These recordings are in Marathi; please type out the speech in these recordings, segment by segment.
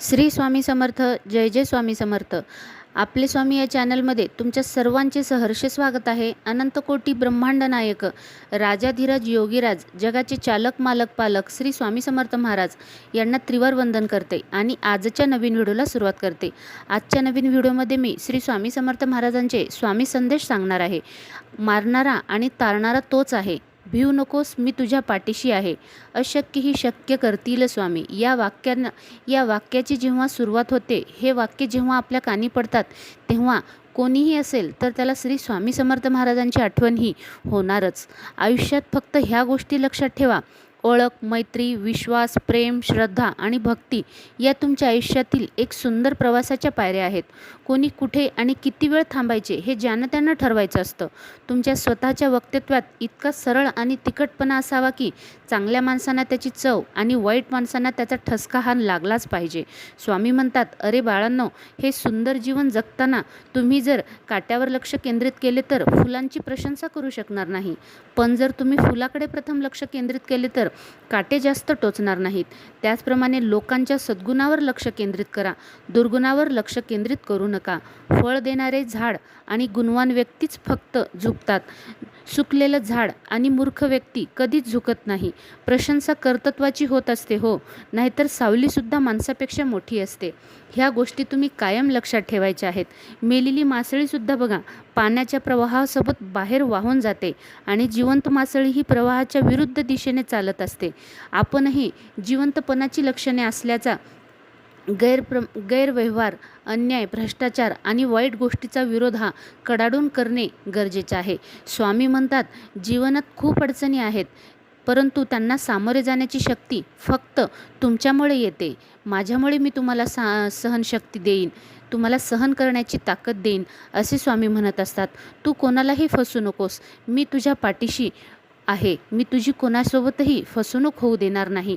श्री स्वामी समर्थ जय जय स्वामी समर्थ. आपले स्वामी या चॅनलमध्ये तुमच्या सर्वांचे सहर्ष स्वागत आहे. अनंत कोटी ब्रह्मांड नायक राजाधिराज योगीराज जगाचे चालक मालक पालक श्री स्वामी समर्थ महाराज यांना त्रिवार वंदन करते आणि आजच्या नवीन व्हिडिओला सुरुवात करते. आजच्या नवीन व्हिडिओमध्ये मी श्री स्वामी समर्थ महाराजांचे स्वामी संदेश सांगणार आहे. मारणारा आणि तारणारा तोच आहे. भिऊ नकोस मी तुझ्या पाठीशी आहे. अशक्य ही शक्य करतील स्वामी. या वाक्यानं या वाक्याची जेव्हा सुरुवात होते हे वाक्य जेव्हा आपल्या कानी पडतात तेव्हा कोणीही असेल तर त्याला श्री स्वामी समर्थ महाराजांची आठवण ही होणारच. आयुष्यात फक्त ह्या गोष्टी लक्षात ठेवा. ओळख मैत्री विश्वास प्रेम श्रद्धा आणि भक्ती या तुमच्या आयुष्यातील एक सुंदर प्रवासाच्या पायऱ्या आहेत. कोणी कुठे आणि किती वेळ थांबायचे हे ज्यानं त्यांना ठरवायचं असतं. तुमच्या स्वतःच्या वक्तव्यात इतका सरळ आणि तिखटपणा असावा की चांगल्या माणसांना त्याची चव आणि वाईट माणसांना त्याचा ठसका हा लागलाच पाहिजे. स्वामी म्हणतात अरे बाळांनो हे सुंदर जीवन जगताना तुम्ही जर काट्यावर लक्ष केंद्रित केले तर फुलांची प्रशंसा करू शकणार नाही. पण जर तुम्ही फुलाकडे प्रथम लक्ष केंद्रित केले तर काटे जास्त टोचणार नाहीत. त्याचप्रमाणे लोकांच्या सद्गुणावर लक्ष केंद्रित करा. दुर्गुणावर लक्ष केंद्रित करू नका. फळ देणारे झाड आणि गुणवान व्यक्तीच फक्त झुकतात. सुकलेलं झाड आणि मूर्ख व्यक्ती कधीच झुकत नाही. प्रशंसा कर्तृत्वाची होत असते हो. नाहीतर सावलीसुद्धा माणसापेक्षा मोठी असते. ह्या गोष्टी तुम्ही कायम लक्षात ठेवायच्या आहेत. मेलेली मासळीसुद्धा बघा पाण्याच्या प्रवाहासोबत बाहेर वाहून जाते आणि जिवंत मासळी ही प्रवाहाच्या विरुद्ध दिशेने चालत असते. आपणही जिवंतपणाची लक्षणे असल्याचा गैरप्र गैरव्यवहार अन्याय भ्रष्टाचार आणि वाईट गोष्टीचा विरोध हा कडाडून करणे गरजेचे आहे. स्वामी म्हणतात जीवनात खूप अडचणी आहेत परंतु त्यांना सामोरे जाण्याची शक्ती फक्त तुमच्यामुळे येते. माझ्यामुळे मी तुम्हाला सा सहनशक्ती देईन तुम्हाला सहन करण्याची ताकद देईन असे स्वामी म्हणत असतात. तू कोणालाही फसू नकोस. मी तुझ्या पाठीशी आहे. मी तुझी कोणासोबतही फसवणूक होऊ देणार नाही.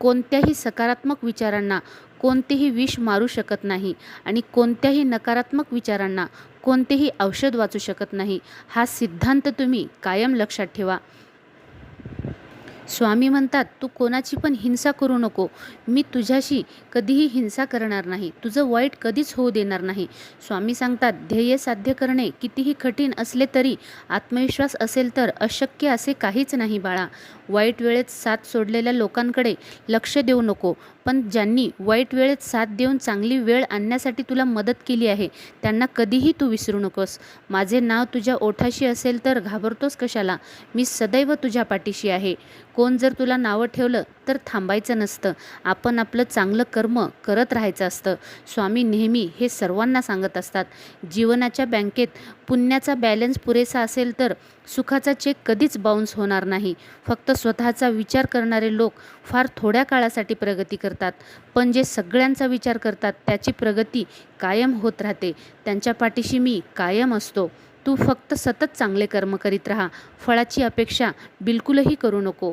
कोणत्याही सकारात्मक विचारांना कोणतेही विष मारू शकत नाही आणि कोणत्याही नकारात्मक विचारांना कोणतेही औषध वाचू शकत नाही. हा सिद्धांत तुम्ही कायम लक्षात ठेवा. स्वामी म्हणतात तू कोणाची पण हिंसा करू नको. मी तुझ्याशी कधीही हिंसा करणार नाही. तुझं वाईट कधीच होऊ देणार नाही. स्वामी सांगतात ध्येय साध्य करणे कितीही कठीण असले तरी आत्मविश्वास असेल तर अशक्य असे काहीच नाही बाळा. वाईट वेळेत साथ सोडलेल्या लोकांकडे लक्ष देऊ नको. पण ज्यांनी वाईट वेळेत साथ देऊन चांगली वेळ आणण्यासाठी तुला मदत केली आहे त्यांना कधीही तू विसरू नकोस. माझे नाव तुझ्या ओठाशी असेल तर घाबरतोस कशाला? मी सदैव तुझ्या पाठीशी आहे. कोण जर तुला नावं ठेवलं तर थांबायचं नसतं. आपण आपलं चांगलं कर्म करत राहायचं असतं. स्वामी नेहमी हे सर्वांना सांगत असतात. जीवनाच्या बँकेत पुण्याचा बॅलन्स पुरेसा असेल तर सुखाचा चेक कधीच बाउन्स होणार नाही. फक्त स्वतःचा विचार करणारे लोक फार थोड्या काळासाठी प्रगती करतात. पण जे सगळ्यांचा विचार करतात त्याची प्रगती कायम होत राहते. त्यांच्या पाठीशी मी कायम असतो. तू फक्त सतत चांगले कर्म करीत राहा. फळाची अपेक्षा बिलकुलही करू नको.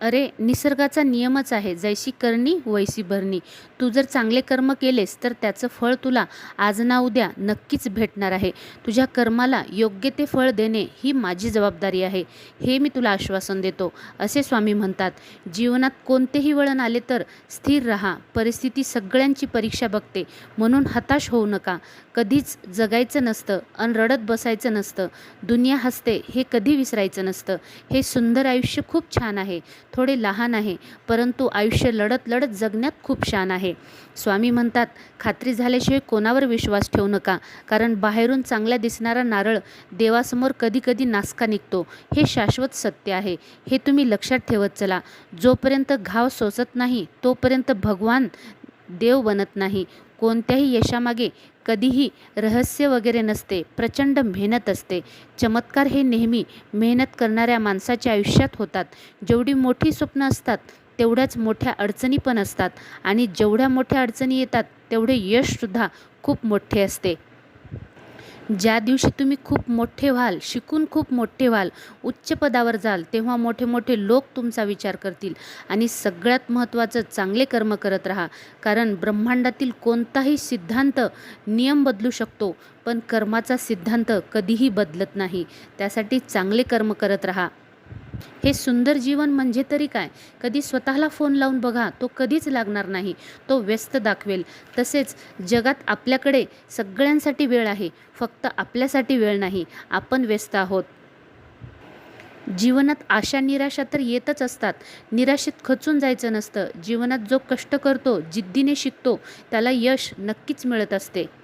अरे निसर्गाचा नियमच आहे. जैशी करणी वैशी भरणी. तू जर चांगले कर्म केलेस तर त्याचं फळ तुला आज ना उद्या नक्कीच भेटणार आहे. तुझ्या कर्माला योग्य ते फळ देणे ही माझी जबाबदारी आहे. हे मी तुला आश्वासन देतो. असे स्वामी म्हणतात जीवनात कोणतेही वळण आले तर स्थिर राहा. परिस्थिती सगळ्यांची परीक्षा बघते. म्हणून हताश होऊ नका. कधीच जगायचं नसतं अन रडत बसायचं नसतं. दुनिया हसते हे कधी विसरायचं नसतं. हे सुंदर आयुष्य खूप छान आहे. थोडे लहान आहे परंतु आयुष्य लढत लढत जगण्यात खूप शान आहे. स्वामी म्हणतात खात्री झाल्याशिवाय कोणावर विश्वास ठेवू नका कारण बाहेरून चांगला दिसणारा नारळ देवासमोर कधी कधी नासका निघतो हे शाश्वत सत्य आहे. हे तुम्ही लक्षात ठेवत चला जोपर्यंत घाव सोसत नाही तोपर्यंत भगवान देव बनत नाही. कोणत्याही यशामागे कधीही रहस्य वगैरे नसते प्रचंड मेहनत असते. चमत्कार हे नेहमी मेहनत करणाऱ्या माणसाच्या आयुष्यात होतात. जेवढी मोठी स्वप्न असतात तेवढ्याच मोठ्या अडचणी पण असतात. आणि जेवढ्या मोठ्या अडचणी येतात तेवढे यशसुद्धा खूप मोठे असते. ज्या दिवशी तुम्ही खूप मोठे व्हाल शिकून खूप मोठे व्हाल उच्च पदावर जाल तेव्हा मोठे मोठे लोक तुमचा विचार करतील आणि सगळ्यात महत्त्वाचं चांगले कर्म करत राहा. कारण ब्रह्मांडातील कोणताही सिद्धांत नियम बदलू शकतो पण कर्माचा सिद्धांत कधीही बदलत नाही. त्यासाठी चांगले कर्म करत राहा. हे सुंदर जीवन म्हणजे तरी काय? कधी स्वतःला फोन लावून बघा तो कधीच लागणार नाही. तो व्यस्त दाखवेल. तसेच जगात आपल्याकडे सगळ्यांसाठी वेळ आहे. फक्त आपल्यासाठी वेळ नाही. आपण व्यस्त आहोत. जीवनात आशा निराशा तर येतच असतात. निराशेत खचून जायचं नसतं. जीवनात जो कष्ट करतो जिद्दीने शिकतो त्याला यश नक्कीच मिळत असते.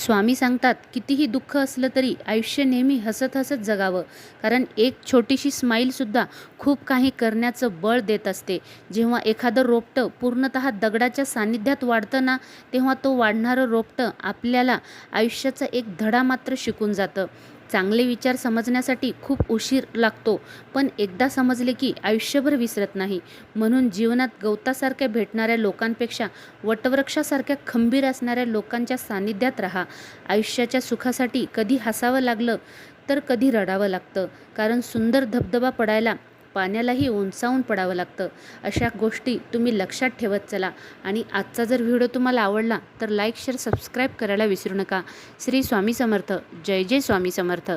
स्वामी सांगतात कितीही दुःख असलं तरी आयुष्य नेहमी हसत हसत जगावं. कारण एक छोटीशी स्माईलसुद्धा खूप काही करण्याचं बळ देत असते. जेव्हा एखादं रोपटं पूर्णतः दगडाच्या सान्निध्यात वाढतं ना तेव्हा तो वाढणारं रोपटं आपल्याला आयुष्याचा एक धडा मात्र शिकून जातं. चांगले विचार समजण्यासाठी खूप उशीर लागतो. पण एकदा समजले की आयुष्यभर विसरत नाही. म्हणून जीवनात गवतासारख्या भेटणाऱ्या लोकांपेक्षा वटवृक्षासारख्या खंबीर असणाऱ्या लोकांच्या सानिध्यात राहा. आयुष्याच्या सुखासाठी कधी हसावं लागलं तर कधी रडावं लागतं. कारण सुंदर धबधबा पडायला पाण्यालाही उंचावून पडावं लागतं. अशा गोष्टी तुम्ही लक्षात ठेवत चला. आणि आजचा जर व्हिडिओ तुम्हाला आवडला तर लाईक शेअर सबस्क्राईब करायला विसरू नका. श्री स्वामी समर्थ. जय जय स्वामी समर्थ.